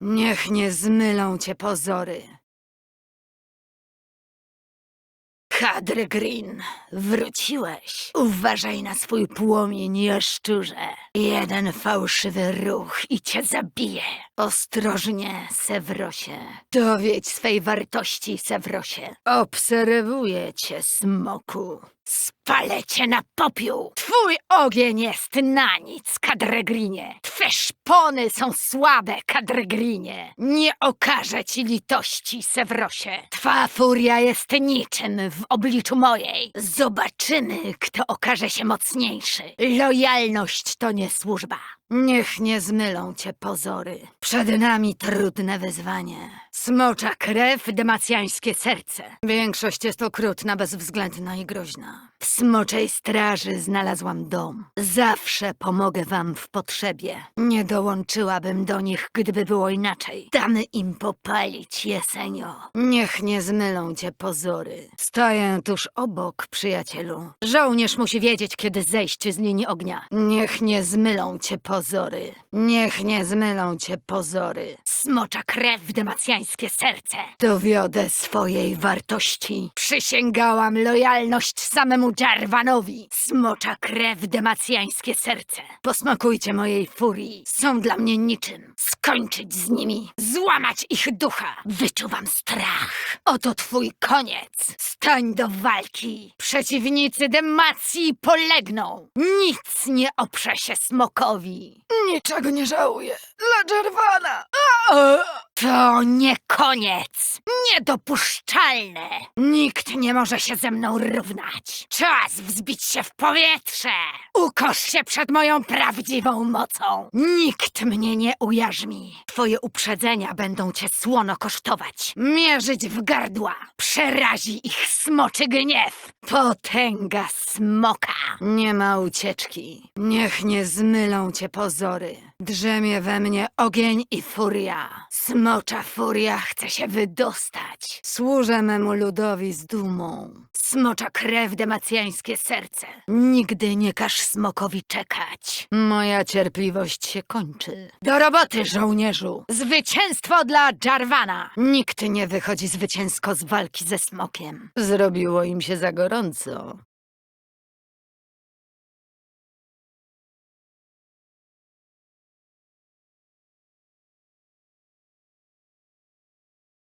Niech nie zmylą cię pozory. Kadry Green, wróciłeś. Uważaj na swój płomień, jaszczurze. Jeden fałszywy ruch i cię zabije. Ostrożnie, Sewrosie. Dowiedź swej wartości, Sewrosie. Obserwuję cię, smoku. Spalę cię na popiół. Twój ogień jest na nic, Kadregrinie. Twe szpony są słabe, Kadregrinie. Nie okażę ci litości, Sewrosie. Twa furia jest niczym w obliczu mojej. Zobaczymy, kto okaże się mocniejszy. Lojalność to nie służba. Niech nie zmylą cię pozory. Przed nami trudne wyzwanie. Smocza krew, demacjańskie serce. Większość jest okrutna, bezwzględna i groźna. W smoczej straży znalazłam dom. Zawsze pomogę wam w potrzebie. Nie dołączyłabym do nich, gdyby było inaczej. Damy im popalić, jesenio. Niech nie zmylą cię pozory. Stoję tuż obok, przyjacielu. Żołnierz musi wiedzieć, kiedy zejść z linii ognia. Niech nie zmylą cię pozory. Niech nie zmylą cię pozory. Smocza krew, demacjańskie serce. Dowiodę swojej wartości. Przysięgałam lojalność samemu Jarvanowi. Smocza krew, demacjańskie serce. Posmakujcie mojej furii. Są dla mnie niczym. Skończyć z nimi. Złamać ich ducha. Wyczuwam strach. Oto twój koniec. Stań do walki. Przeciwnicy demacji polegną. Nic nie oprze się smokowi. Niczego nie żałuję. Dla Jarvana. To nie koniec. Niedopuszczalne. Nikt nie może się ze mną równać. Czas wzbić się w powietrze. Ukosz się przed moją prawdziwą mocą. Nikt mnie nie ujarzmi. Twoje uprzedzenia będą cię słono kosztować. Mierzyć w gardła. Przerazi ich smoczy gniew. Potęga smoka. Nie ma ucieczki. Niech nie zmylą cię pozory. Drzemie we mnie ogień i furia. Smocza furia chce się wydostać. Służę memu ludowi z dumą. Smocza krew demacjańskie serce. Nigdy nie każ smokowi czekać. Moja cierpliwość się kończy. Do roboty, żołnierzu! Zwycięstwo dla Jarvana! Nikt nie wychodzi zwycięsko z walki ze smokiem. Zrobiło im się za gorąco.